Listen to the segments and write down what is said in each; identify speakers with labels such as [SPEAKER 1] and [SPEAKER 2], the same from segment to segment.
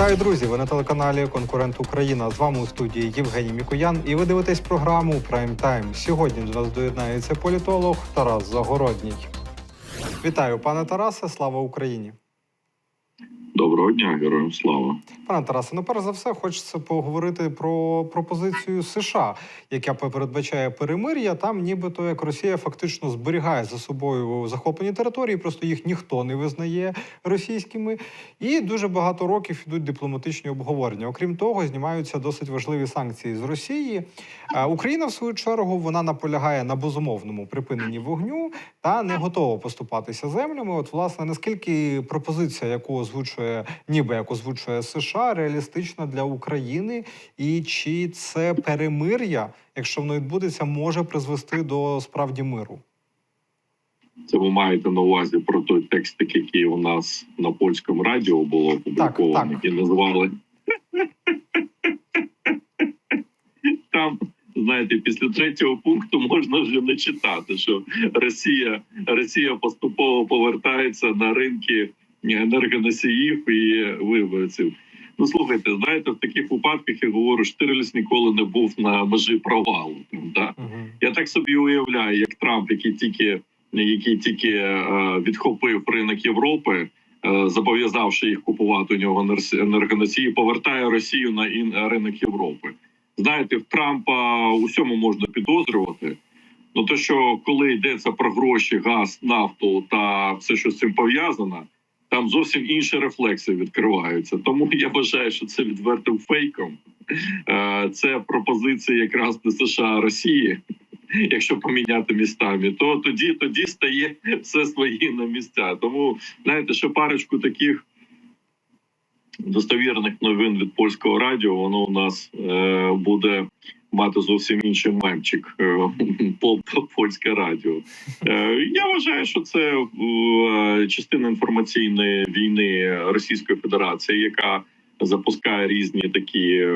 [SPEAKER 1] Вітаю, друзі! Ви на телеканалі Конкурент Україна. З вами у студії Євгеній Мікоян. І ви дивитесь програму Прайм Тайм. Сьогодні до нас доєднається політолог Тарас Загородній. Вітаю, пане Тарасе. Слава Україні!
[SPEAKER 2] Доброго дня, героям слава.
[SPEAKER 1] Пане Тарасе, ну перш за все, хочеться поговорити про пропозицію США, яка передбачає перемир'я. Там, нібито як Росія фактично зберігає за собою захоплені території, просто їх ніхто не визнає російськими, і дуже багато років ідуть дипломатичні обговорення. Окрім того, знімаються досить важливі санкції з Росії. Україна, в свою чергу, вона наполягає на безумовному припиненні вогню та не готова поступатися землями. От, власне, наскільки пропозиція, яку озвучує, ніби як озвучує США, реалістична для України, і чи це перемир'я, якщо воно відбудеться, може призвести до справді миру?
[SPEAKER 2] Це ви маєте на увазі про той текстик, який у нас на польському радіо було опублікований,
[SPEAKER 1] так.
[SPEAKER 2] і назвали там. Знаєте, після третього пункту можна вже не читати, що Росія Росія поступово повертається на ринки енергоносіїв і виборців. Ну слухайте, знаєте, в таких випадках я говорю, Штирліц ніколи не був на межі провалу. Да?
[SPEAKER 1] Угу.
[SPEAKER 2] Я так собі уявляю, як Трамп, який тільки який тільки е, відхопив ринок Європи, е, зобов'язавши їх купувати у нього енергоносії, повертає Росію на ін- ринок Європи. Знаєте, в Трампа усьому можна підозрювати. Ну то, що коли йдеться про гроші, газ, нафту та все, що з цим пов'язано, там зовсім інші рефлекси відкриваються. Тому я вважаю, що це відвертим фейком. Е, Це пропозиція якраз до США Росії. Якщо поміняти містами, то тоді тоді стає все свої на місця. Тому знаєте, що парочку таких достовірних новин від польського радіо, воно у нас е, буде мати зовсім інший мемчик е, по, по польське радіо. Е, я вважаю, що це е, частина інформаційної війни Російської Федерації, яка запускає різні такі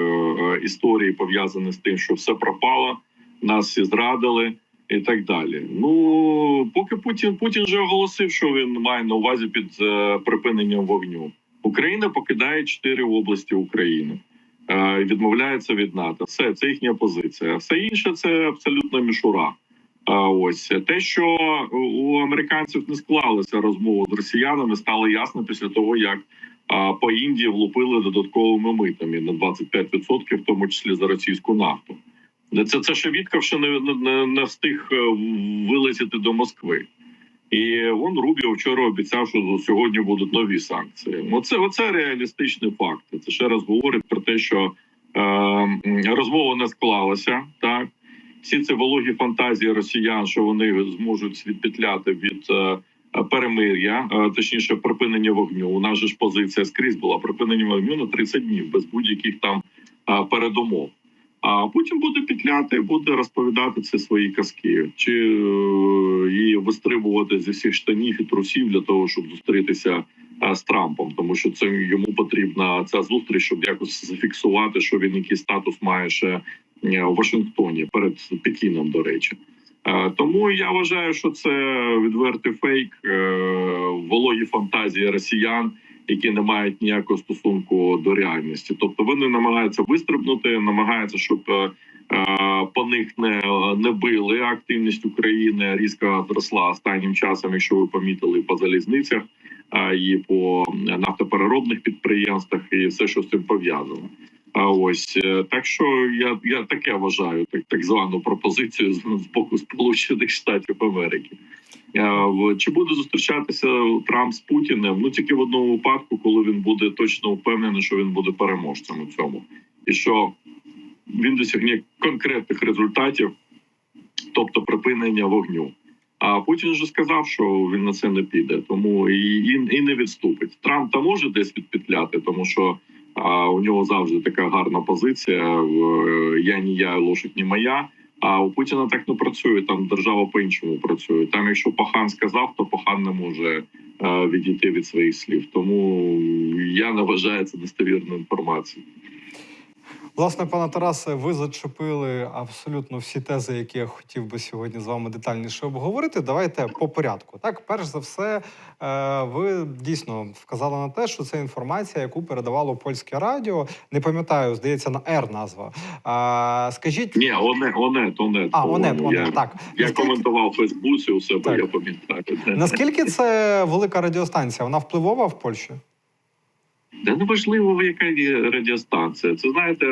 [SPEAKER 2] історії пов'язані з тим, що все пропало, нас всі зрадили. І так далі. Ну поки Путін Путін вже оголосив, що він має на увазі під е, припиненням вогню. Україна покидає чотири області України, е, відмовляється від НАТО. Все це їхня позиція. Все інше це абсолютно мішура. Ось те, що у американців не склалася розмова з росіянами, стало ясно після того, як по Індії влупили додатковими митами на 25%, в тому числі за російську нафту. Це це ще Вітков ще не, не, не встиг е, вилетіти до Москви. І вон Рубіо вчора обіцяв, що сьогодні будуть нові санкції. Оце оце реалістичні факти. Це ще раз говорить про те, що е, розмова не склалася. Так всі ці вологі фантазії росіян, що вони зможуть відпетляти від е, перемир'я, е, точніше, припинення вогню. У нас же ж позиція скрізь була припинення вогню на 30 днів без будь-яких там е, передумов. А потім буде петляти, буде розповідати це свої казки, чи е, і вистрибувати зі всіх штанів і трусів для того, щоб зустрітися е, з Трампом, тому що це йому потрібна ця зустріч, щоб якось зафіксувати, що він який статус має ще е, у Вашингтоні перед Пекіном, до речі. Е, Тому я вважаю, що це відвертий фейк, е, вологі фантазії росіян які не мають ніякого стосунку до реальності. Тобто вони намагаються вистрибнути, намагаються, щоб е, е, по них не, не били. Активність України різко зросла останнім часом, якщо ви помітили по залізницях е, і по нафтопереробних підприємствах, і все, що з цим пов'язано. А ось так, що я я таке вважаю, так так звану пропозицію з боку Сполучених Штатів Америки. Е, Чи буде зустрічатися Трамп з Путіним? Ну тільки в одному випадку, коли він буде точно впевнений, що він буде переможцем у цьому, і що він досягне конкретних результатів, тобто припинення вогню. А Путін вже сказав, що він на це не піде, тому і, і, не відступить. Трамп та може десь відпетляти, тому що а, у нього завжди така гарна позиція: я ні я, лошадь ні моя. А у Путіна так не працює. Там держава по-іншому працює. Там, якщо пахан сказав, то пахан не може е, відійти від своїх слів. Тому я не вважаю це достовірною інформацією.
[SPEAKER 1] Власне, пане Тарасе, ви зачепили абсолютно всі тези, які я хотів би сьогодні з вами детальніше обговорити. Давайте по порядку. Так, перш за все, е, ви дійсно вказали на те, що це інформація, яку передавало польське радіо. Не пам'ятаю, здається, на Р назва. А, скажіть,
[SPEAKER 2] Ні, Оне, Онет, Онет.
[SPEAKER 1] а онет, онет, так.
[SPEAKER 2] я
[SPEAKER 1] Наскільки-
[SPEAKER 2] коментував у Фейсбуці у себе,
[SPEAKER 1] Так.
[SPEAKER 2] я пам'ятаю.
[SPEAKER 1] Наскільки це велика радіостанція? Вона впливова в Польщі?
[SPEAKER 2] Та неважливо, яка радіостанція. Це знаєте,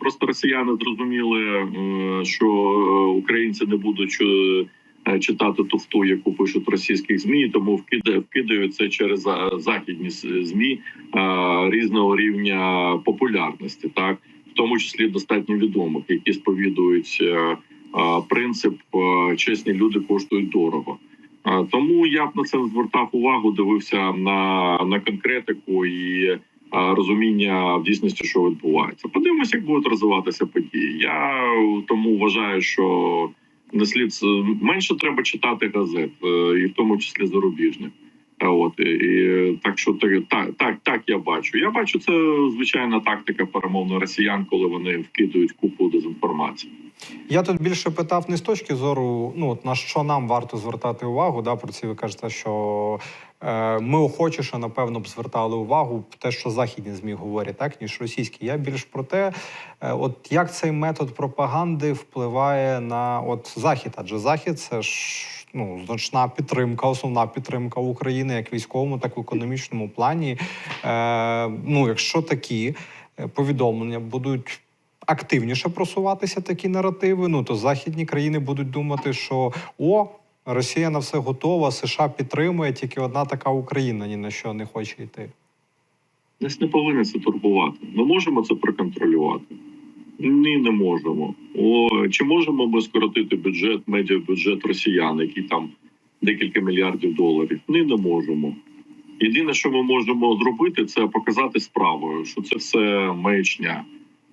[SPEAKER 2] просто росіяни зрозуміли, е, що е, українці не будуть е, читати туфту, яку пишуть російських змі, тому вкидають, це через західні змі е, різного рівня популярності, так в тому числі достатньо відомих, які сповідують е, е, принцип е, чесні люди коштують дорого. А, Тому я б на це звертав увагу, дивився на, на конкретику і а, розуміння в дійсності, що відбувається. Подивимося, як будуть розвиватися події. Я тому вважаю, що не слід менше треба читати газет, е, і в тому числі зарубіжних. От і, так, що так, так, так я бачу. Я бачу це звичайна тактика перемовно росіян, коли вони вкидують купу дезінформації.
[SPEAKER 1] Я тут більше питав не з точки зору, ну от на що нам варто звертати увагу. Да, про ці ви кажете, що е, ми охочіше, напевно, б звертали увагу те, що західні змі говорять, так ніж російські. Я більш про те, е, от як цей метод пропаганди впливає на от захід, адже захід це ж. Ну, значна підтримка, основна підтримка України як військовому, так в економічному плані. Е, ну, якщо такі е, повідомлення будуть активніше просуватися такі наративи, ну то західні країни будуть думати, що о, Росія на все готова, США підтримує, тільки одна така Україна ні на що не хоче йти.
[SPEAKER 2] Нас не повинно це турбувати. Ми можемо це проконтролювати. Ні, не можемо. О, чи можемо ми скоротити бюджет, медіабюджет росіян, який там декілька мільярдів доларів? Ні, не можемо. Єдине, що ми можемо зробити, це показати справою, що це все маячня.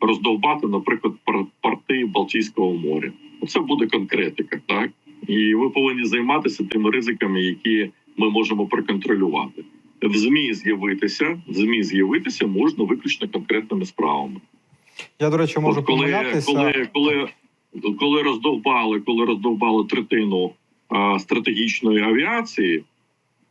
[SPEAKER 2] Роздовбати, наприклад, порти Балтійського моря. Це буде конкретика, так? І ви повинні займатися тими ризиками, які ми можемо проконтролювати. В ЗМІ з'явитися, в ЗМІ з'явитися можна виключно конкретними справами.
[SPEAKER 1] Я, до речі, можу
[SPEAKER 2] От коли,
[SPEAKER 1] помилятися.
[SPEAKER 2] коли, коли, коли роздовбали, коли роздовбали третину а, стратегічної авіації,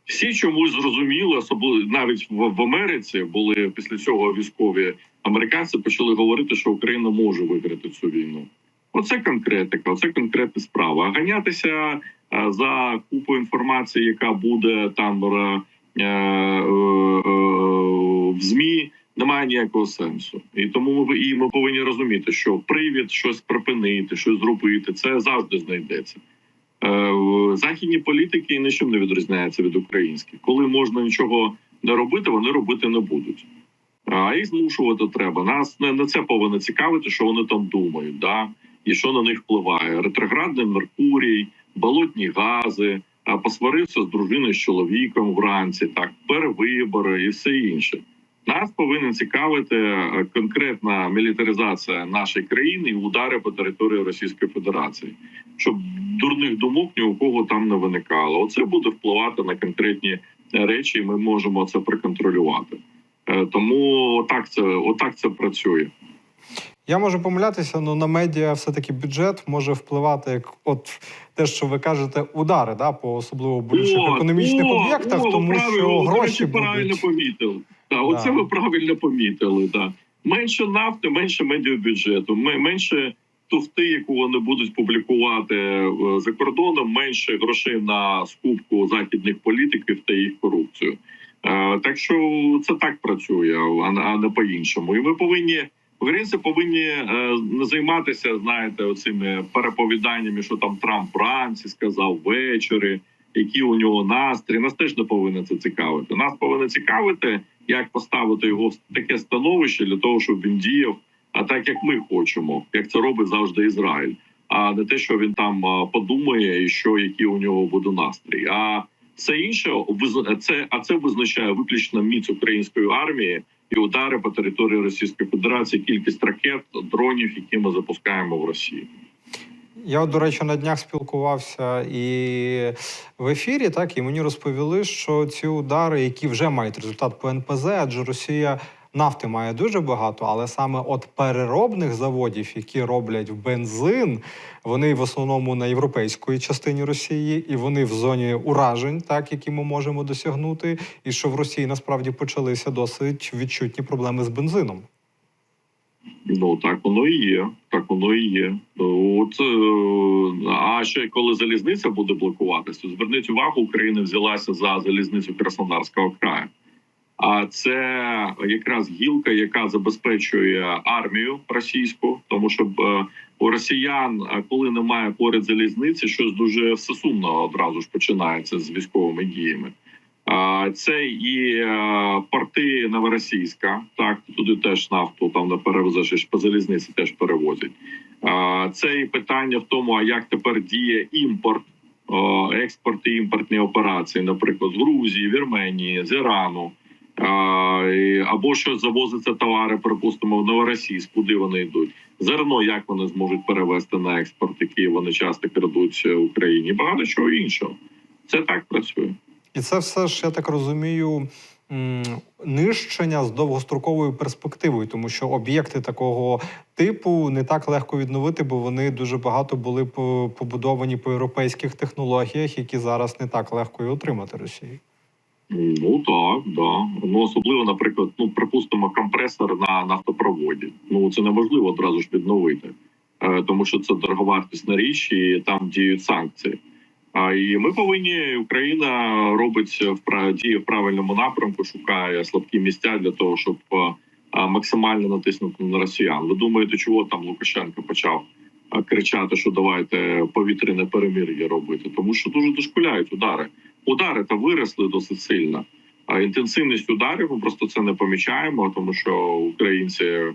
[SPEAKER 2] всі чомусь зрозуміли, особливо навіть в, в Америці були після цього військові американці почали говорити, що Україна може виграти цю війну. Оце конкретика, оце конкретна справа. А ганятися а, за купу інформації, яка буде там е, е, е, в змі, немає ніякого сенсу. І тому ми, і ми повинні розуміти, що привід щось припинити, щось зробити, це завжди знайдеться. Е, Західні політики нічим не відрізняються від українських. Коли можна нічого не робити, вони робити не будуть. А їх змушувати треба. Нас не, не це повинно цікавити, що вони там думають, да? і що на них впливає. Ретроградний Меркурій, болотні гази, посварився з дружиною з чоловіком вранці, так, перевибори і все інше. Нас повинен цікавити е, конкретна мілітаризація нашої країни і удари по території Російської Федерації, щоб дурних думок ні у кого там не виникало. Оце буде впливати на конкретні речі, і ми можемо це проконтролювати. Е, Тому отак це отак це працює.
[SPEAKER 1] Я можу помилятися, але на медіа все-таки бюджет може впливати як от те, що ви кажете, удари да, по особливо болючих економічних
[SPEAKER 2] о,
[SPEAKER 1] об'єктах,
[SPEAKER 2] о,
[SPEAKER 1] тому
[SPEAKER 2] правильно,
[SPEAKER 1] що гроші
[SPEAKER 2] правильно
[SPEAKER 1] будуть.
[SPEAKER 2] помітили. Так, оце ви правильно помітили. Да. Менше нафти, менше медіабюджету, менше туфти, яку вони будуть публікувати е, за кордоном, менше грошей на скупку західних політиків та їх корупцію. Е, Так що це так працює, а не- по-іншому. І ми повинні. Українці повинні е, не займатися, знаєте, оцими переповіданнями, що там Трамп вранці сказав ввечері, які у нього настрій. Нас теж не повинно це цікавити. Нас повинно цікавити, як поставити його в таке становище для того, щоб він діяв, а так як ми хочемо, як це робить завжди Ізраїль, а не те, що він там подумає, і що який у нього буде настрій. А все інше це, а це визначає виключно міць української армії і удари по території Російської Федерації, кількість ракет, дронів, які ми запускаємо в Росії.
[SPEAKER 1] Я, до речі, на днях спілкувався і в ефірі, так і мені розповіли, що ці удари, які вже мають результат по НПЗ, адже Росія нафти має дуже багато, але саме от переробних заводів, які роблять бензин, вони в основному на європейської частині Росії, і вони в зоні уражень, так які ми можемо досягнути, і що в Росії насправді почалися досить відчутні проблеми з бензином.
[SPEAKER 2] Ну так воно і є. Так воно і є. От е, а ще коли залізниця буде блокуватися, зверніть увагу, Україна взялася за залізницю Краснодарського краю. А це якраз гілка, яка забезпечує армію російську, тому що е, у росіян, е, коли немає поряд залізниці, щось дуже все сумно одразу ж починається з військовими діями. Це і е, порти Новоросійська, так туди теж нафту там не перевезеш, і по залізниці теж перевозять. Це і питання в тому, а як тепер діє імпорт, експорт і імпортні операції, наприклад, з Грузії, Вірменії, з Ірану. Або що завозиться товари, припустимо, в Новоросійськ, куди вони йдуть. Зерно, як вони зможуть перевести на експорт, які вони часто крадуть е, Україні, багато чого іншого. Це так працює.
[SPEAKER 1] І це все ж, я так розумію, нищення з довгостроковою перспективою, тому що об'єкти такого типу не так легко відновити, бо вони дуже багато були побудовані по європейських технологіях, які зараз не так легко і отримати Росії.
[SPEAKER 2] Ну так, да. Ну особливо, наприклад, ну припустимо, компресор на нафтопроводі. Ну це неможливо одразу ж відновити, е, тому що це дороговартісна річ, і там діють санкції. А і ми повинні Україна робить впра- діє в правильному напрямку, шукає слабкі місця для того, щоб е, максимально натиснути на росіян. Ви думаєте, чого там Лукашенко почав кричати, що давайте повітряне перемир'я робити? Тому що дуже дошкуляють удари. Удари та виросли досить сильно. А інтенсивність ударів ми просто це не помічаємо, тому що українці е,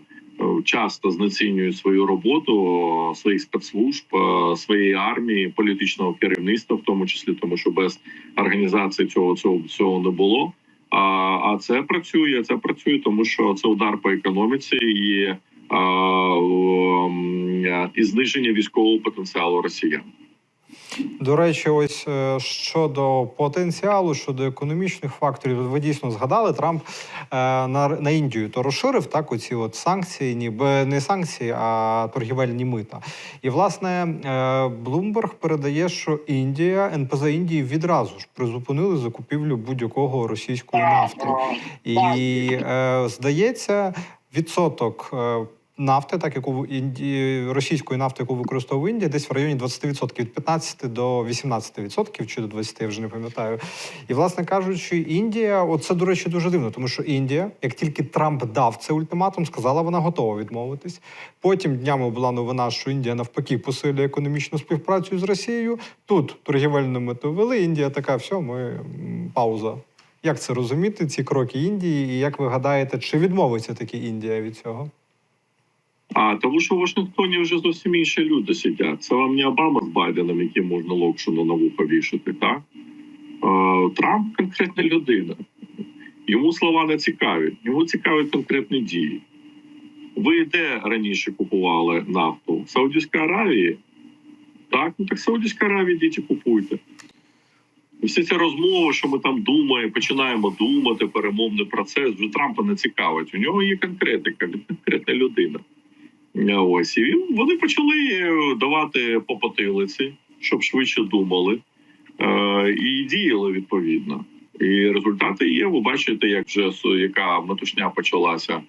[SPEAKER 2] часто знецінюють свою роботу, е, своїх спецслужб, е, своєї армії, політичного керівництва, в тому числі, тому що без організації цього цього, цього не було. А, а це працює. Це працює, тому що це удар по економіці і, і зниження військового потенціалу росіян.
[SPEAKER 1] До речі, ось е, щодо потенціалу, щодо економічних факторів, ви дійсно згадали, Трамп е, на, на Індію то розширив так оці от санкції, ніби не санкції, а торгівельні мита. І власне Блумберг передає, що Індія, НПЗ Індії відразу ж призупинили закупівлю будь-якого російської нафти. І е, здається, відсоток. Нафти, так яку Інді... російської нафти, яку використовує Індія, десь в районі 20%, від 15 до 18%, чи до 20%, я вже не пам'ятаю. І, власне кажучи, Індія, оце, до речі, дуже дивно, тому що Індія, як тільки Трамп дав цей ультиматум, сказала, вона готова відмовитись. Потім днями була новина, що Індія навпаки посилює економічну співпрацю з Росією. Тут торгівельну мету вели. Індія така, все, ми пауза. Як це розуміти, ці кроки Індії, і як ви гадаєте, чи відмовиться таки Індія від цього?
[SPEAKER 2] А тому, що в Вашингтоні вже зовсім інші люди сидять. Це вам не Обама з Байденом, яким можна локшину на вухо вішати. Так Трамп конкретна людина. Йому слова не цікаві, йому цікаві конкретні дії. Ви де раніше купували нафту? В Саудівській Аравії? Так, ну так в Саудівській Аравії йдіть і купуйте. І всі ці розмови, що ми там думаємо, починаємо думати, перемовний процес, вже Трампа не цікавить. У нього є конкретика, конкретна людина. Ось і вони почали давати по потилиці, щоб швидше думали е, і діяли відповідно. І результати є. Ви бачите, як вже яка метушня почалася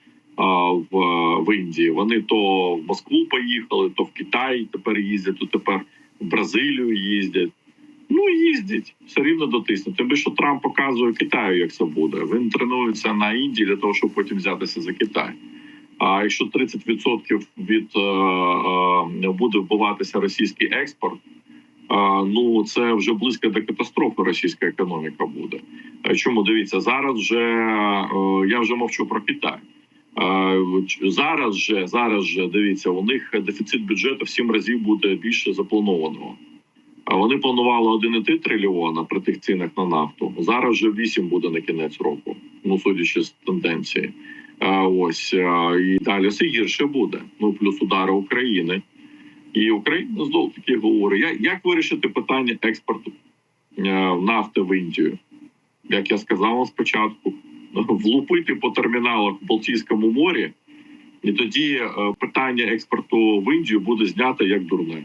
[SPEAKER 2] в, в Індії. Вони то в Москву поїхали, то в Китай тепер їздять, то тепер в Бразилію їздять. Ну їздять все рівно дотиснуть. Тим більше Трамп показує Китаю, як це буде. Він тренується на Індії для того, щоб потім взятися за Китай. А якщо 30% від е, е, буде вбиватися російський експорт, е, ну це вже близько до катастрофи російська економіка буде. Чому дивіться зараз? Вже я вже мовчу про Китай. Зараз же зараз же дивіться, у них дефіцит бюджету в сім разів буде більше запланованого. Вони планували 1,3 трильйона при тих цінах на нафту. Зараз вже 8 буде на кінець року. Ну судячи з тенденції. Ось і далі все гірше буде. Ну плюс удари України. І Україна знов таки говорить: як, як вирішити питання експорту нафти в Індію? Як я сказав вам спочатку, влупити по терміналах в Балтійському морі, і тоді е, питання експорту в Індію буде знято як дурне.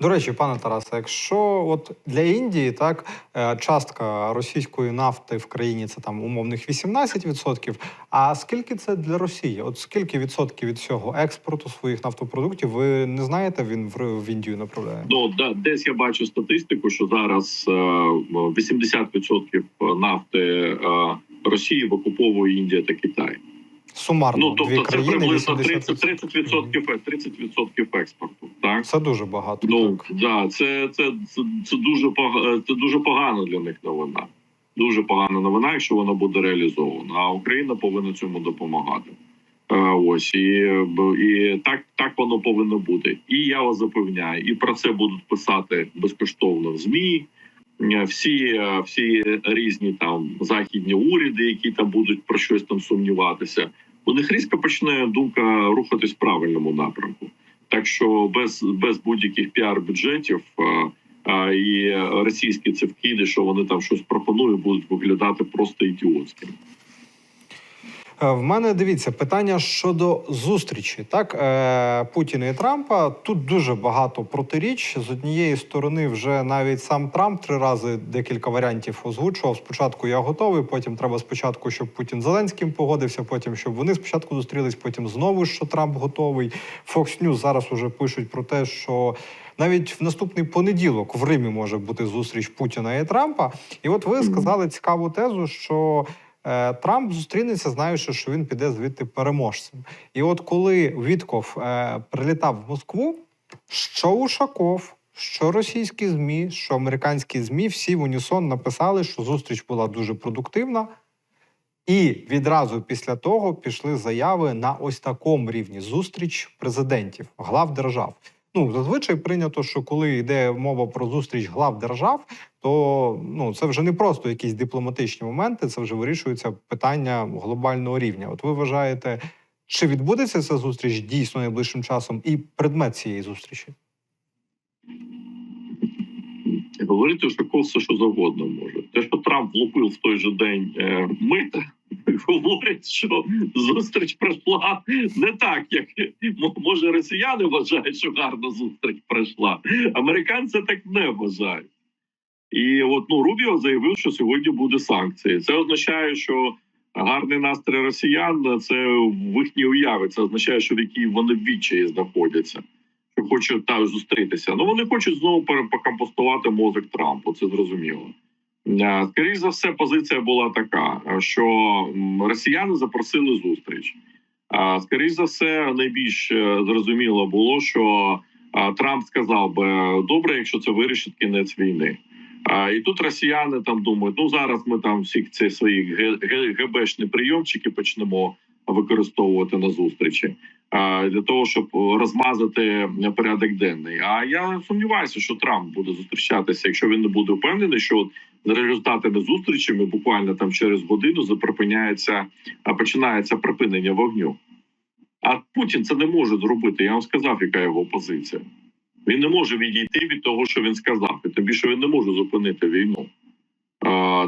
[SPEAKER 1] До речі, пане Тарасе, якщо от для Індії так е, частка російської нафти в країні це там умовних 18%, А скільки це для Росії? От скільки відсотків від всього експорту своїх нафтопродуктів ви не знаєте? Він в, Індію направляє?
[SPEAKER 2] Ну да, десь я бачу статистику, що зараз е, 80% нафти е, Росії викуповує Індія та Китай.
[SPEAKER 1] Сумарно
[SPEAKER 2] Ну
[SPEAKER 1] дві
[SPEAKER 2] тобто це
[SPEAKER 1] країни
[SPEAKER 2] приблизно
[SPEAKER 1] 80%.
[SPEAKER 2] 30, 30%, 30% експорту. Так
[SPEAKER 1] Це дуже багато.
[SPEAKER 2] ну
[SPEAKER 1] так.
[SPEAKER 2] да, це, це, це, це дуже пога- це дуже погано для них новина. Дуже погана новина, якщо вона буде реалізована. А Україна повинна цьому допомагати. Е, Ось і, і так, так воно повинно бути. І я вас запевняю, і про це будуть писати безкоштовно в змі. Е, Всі, е, всі різні там західні уряди, які там будуть про щось там сумніватися, у них різко почне думка рухатись в правильному напрямку. Так що без, без будь-яких піар-бюджетів е, і російські це що вони там щось пропонують, будуть виглядати просто ідіотськими.
[SPEAKER 1] Е, В мене дивіться питання щодо зустрічі. Так е, Путіна і Трампа тут дуже багато протиріч. З однієї сторони, вже навіть сам Трамп три рази декілька варіантів озвучував. Спочатку я готовий, потім треба спочатку, щоб Путін з Зеленським погодився, потім щоб вони спочатку зустрілись, потім знову що Трамп готовий. Fox News зараз уже пишуть про те, що. Навіть в наступний понеділок в Римі може бути зустріч Путіна і Трампа. І от ви сказали цікаву тезу, що Трамп зустрінеться, знаючи, що він піде звідти переможцем. І от коли Вітков е, прилітав в Москву, що Ушаков, що російські змі, що американські змі, всі в унісон написали, що зустріч була дуже продуктивна. І відразу після того пішли заяви на ось такому рівні зустріч президентів, глав держав. Ну зазвичай прийнято, що коли йде мова про зустріч глав держав, то ну це вже не просто якісь дипломатичні моменти, це вже вирішується питання глобального рівня. От ви вважаєте, чи відбудеться ця зустріч дійсно найближчим часом, і предмет цієї зустрічі?
[SPEAKER 2] Говорити Ушаков все, що завгодно може. Те, що Трамп влупив в той же день е, мита, говорить, що зустріч пройшла не так, як може росіяни вважають, що гарна зустріч пройшла. Американці так не вважають. І от ну Рубіо заявив, що сьогодні буде санкції. Це означає, що гарний настрій росіян це в їхній уяві. Це означає, що в якій вони в відчаї знаходяться що хочуть так зустрітися. Ну вони хочуть знову покомпостувати мозок Трампу. Це зрозуміло. Е, Скоріше за все, позиція була така, що росіяни запросили зустріч. Скоріше за все, найбільш е, зрозуміло було, що Трамп сказав би добре, якщо це вирішить кінець війни. І тут росіяни там думають: ну зараз ми там всі ці свої ГБшні прийомчики почнемо використовувати на зустрічі для того, щоб розмазати порядок денний. А я сумніваюся, що Трамп буде зустрічатися, якщо він не буде впевнений, що от результатами зустрічами буквально там через годину заприпиняється, а, починається припинення вогню. А Путін це не може зробити. Я вам сказав, яка його позиція. Він не може відійти від того, що він сказав, і тим більше він не може зупинити війну.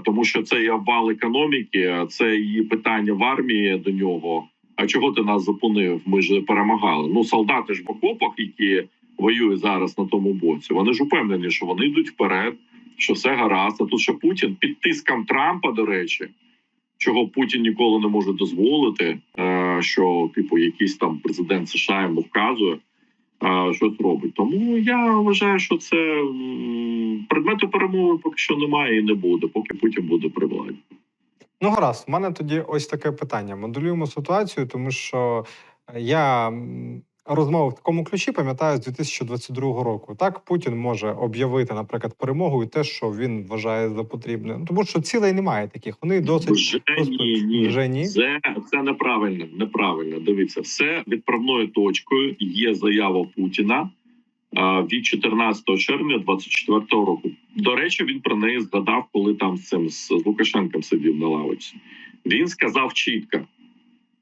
[SPEAKER 2] Тому що це є вал економіки, це і питання в армії до нього. А чого ти нас зупинив? Ми ж перемагали. Ну, солдати ж в окопах, які воюють зараз на тому боці, вони ж упевнені, що вони йдуть вперед, що все гаразд. А тут що Путін під тиском Трампа, до речі, чого Путін ніколи не може дозволити, е, що типу якийсь там президент США йому вказує. е, Щось робить, тому я вважаю, що це предмету перемови поки що немає і не буде, поки Путін буде при владі.
[SPEAKER 1] Ну, гаразд, в мене тоді ось таке питання. Моделюємо ситуацію, тому що е, я розмову в такому ключі пам'ятаю з 2022 року. Так, Путін може об'явити, наприклад, перемогу і те, що він вважає за потрібне. Ну, тому що цілей немає таких. Вони досить
[SPEAKER 2] Вже
[SPEAKER 1] просто-
[SPEAKER 2] ні, ні.
[SPEAKER 1] вже ні.
[SPEAKER 2] Це, це неправильно. Неправильно. Дивіться, все відправною точкою є заява Путіна від 14 червня 24 року. До речі, він про неї згадав, коли там з цим з Лукашенком сидів на лавочці. Він сказав чітко: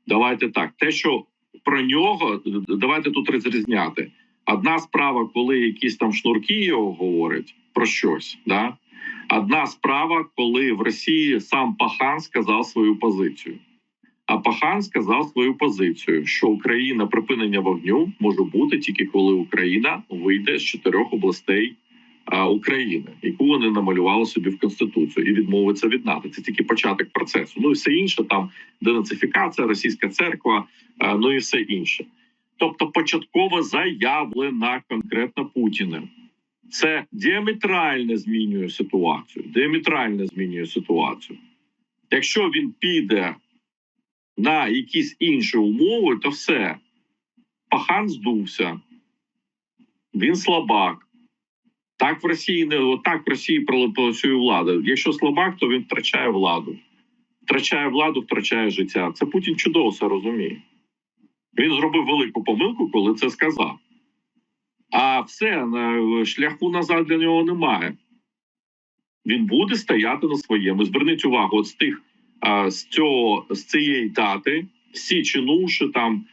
[SPEAKER 2] давайте так, те, що про нього, давайте тут розрізняти. Одна справа, коли якісь там шнурки його говорять про щось, да. Одна справа, коли в Росії сам Пахан сказав свою позицію. А Пахан сказав свою позицію, що Україна припинення вогню може бути тільки коли Україна вийде з чотирьох областей України, яку вони намалювали собі в конституцію, і відмовиться від НАТО. Це тільки початок процесу. Ну і все інше там денацифікація, російська церква, ну і все інше. Тобто, початково заявлена конкретно Путіним. Це діаметрально змінює ситуацію. Діаметрально змінює ситуацію. Якщо він піде на якісь інші умови, то все. Пахан здувся, він слабак. Так в Росії не отак в Росії працює влада. Якщо слабак, то він втрачає владу. Втрачає владу, втрачає життя. Це Путін чудово все розуміє. Він зробив велику помилку, коли це сказав. А все шляху назад для нього немає. Він буде стояти на своєму. Зверніть увагу, от з тих з цього з цієї дати всі чинуші там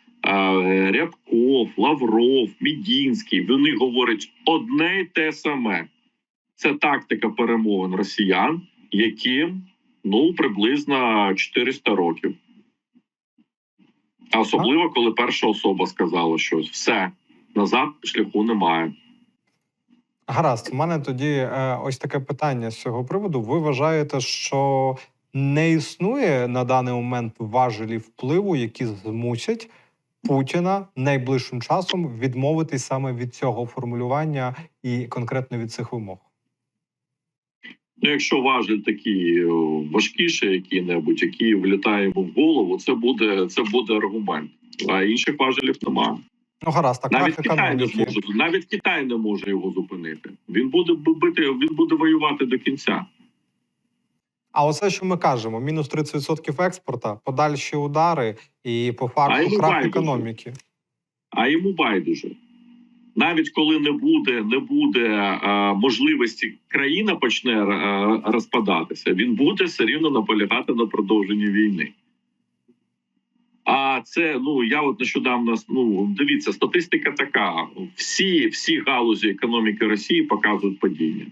[SPEAKER 2] Рябков, Лавров, Мідінський. Вони говорять одне й те саме. Це тактика перемовин росіян, яким ну приблизно 400 років. А особливо, коли перша особа сказала щось, все назад шляху немає.
[SPEAKER 1] Гаразд, у мене тоді е, ось таке питання з цього приводу. Ви вважаєте, що не існує на даний момент важелі впливу, які змусять Путіна найближчим часом відмовитись саме від цього формулювання і конкретно від цих вимог?
[SPEAKER 2] Ну, якщо важель такий о, важкіший, який-небудь, який влітає йому в голову, це буде це буде аргумент. А інших важелів немає.
[SPEAKER 1] Ну гаразд, так
[SPEAKER 2] Навіть Китай не зможе, навіть Китай не може його зупинити. Він буде бити, він буде воювати до кінця.
[SPEAKER 1] А оце, що ми кажемо: мінус 30% експорта, подальші удари і по факту крах економіки.
[SPEAKER 2] а йому байдуже. Навіть коли не буде, не буде е, можливості, країна почне е, розпадатися, він буде все рівно наполягати на продовженні війни. А це ну я от нещодавно ну дивіться, статистика така: всі, всі галузі економіки Росії показують падіння.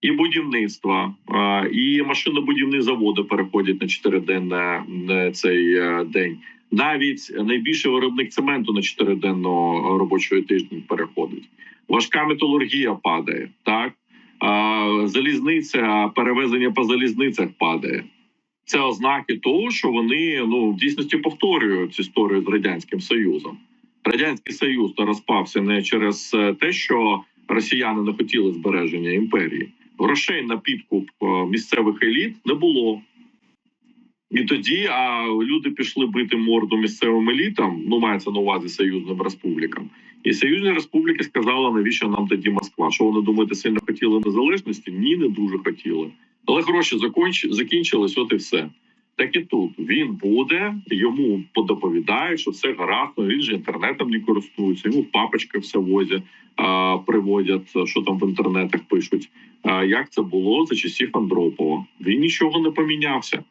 [SPEAKER 2] І будівництво, е, і машинобудівні заводи переходять на чотириденне е, цей е, день навіть найбільший виробник цементу на чотириденного робочого тижня переходить. Важка металургія падає, так залізниця, перевезення по залізницях падає. Це ознаки того, що вони ну в дійсності повторюють історію з радянським союзом. Радянський Союз розпався не через е, те, що росіяни не хотіли збереження імперії. Грошей на підкуп е, місцевих еліт не було. І тоді а люди пішли бити морду місцевим елітам, ну мається на увазі союзним республікам. І союзні республіки сказали, навіщо нам тоді Москва? Що вони думаєте, сильно хотіли незалежності? Ні, не дуже хотіли. Але гроші закінчились, от і все. Так і тут він буде, йому подоповідають, що все гаразд, ну, він же інтернетом не користується, йому папочки все возять, приводять, що там в інтернетах пишуть. Як це було за часів Андропова? Він нічого не помінявся.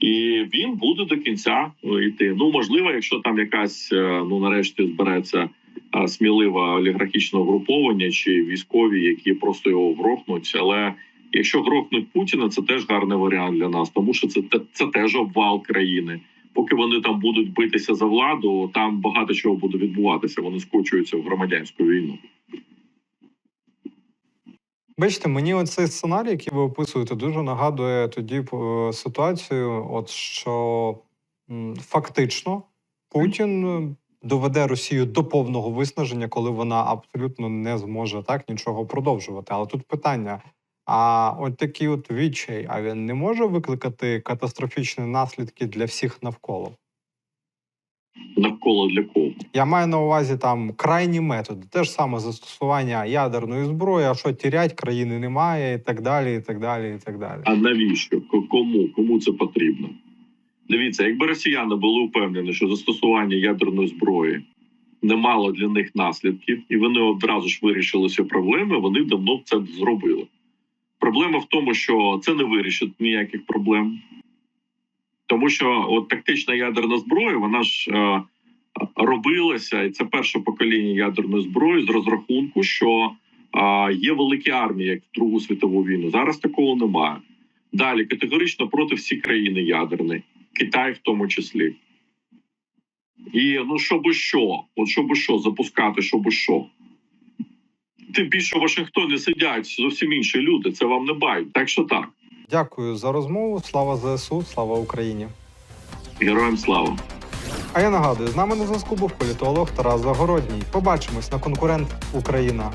[SPEAKER 2] І він буде до кінця е, йти. Ну можливо, якщо там якась е, ну нарешті збереться сміливе олігархічне угруповання чи військові, які просто його грохнуть. Але якщо грохнуть Путіна, це теж гарний варіант для нас, тому що це це теж обвал країни. Поки вони там будуть битися за владу, там багато чого буде відбуватися. Вони скочуються в громадянську війну.
[SPEAKER 1] Бачите, мені оцей сценарій, який ви описуєте, дуже нагадує тоді е, ситуацію, от що фактично Путін е, доведе Росію до повного виснаження, коли вона абсолютно не зможе так нічого продовжувати. Але тут питання: а от такий от відчай, а він не може викликати катастрофічні наслідки для всіх навколо?
[SPEAKER 2] Навколо для кого?
[SPEAKER 1] Я маю на увазі там крайні методи, те ж саме застосування ядерної зброї, а що тірять країни немає, і так далі, і так далі, і так далі.
[SPEAKER 2] А навіщо? Кому? Кому це потрібно? Дивіться, якби росіяни були впевнені, що застосування ядерної зброї не мало для них наслідків, і вони одразу ж вирішили ці проблеми, вони давно б це зробили. Проблема в тому, що це не вирішить ніяких проблем. Тому що от тактична ядерна зброя, вона ж е, робилася, і це перше покоління ядерної зброї з розрахунку, що А, є великі армії, як в Другу світову війну. Зараз такого немає. Далі категорично проти всі країни ядерні, Китай в тому числі. І ну, щоб що, от щоб що, запускати, щоб що. Тим більше в Вашингтоні сидять зовсім інші люди. Це вам не бай. Так що так,
[SPEAKER 1] Дякую за розмову. Слава ЗСУ, слава Україні.
[SPEAKER 2] героям слава.
[SPEAKER 1] А я нагадую, з нами на зв'язку був політолог Тарас Загородній. Побачимось на конкурент Україна.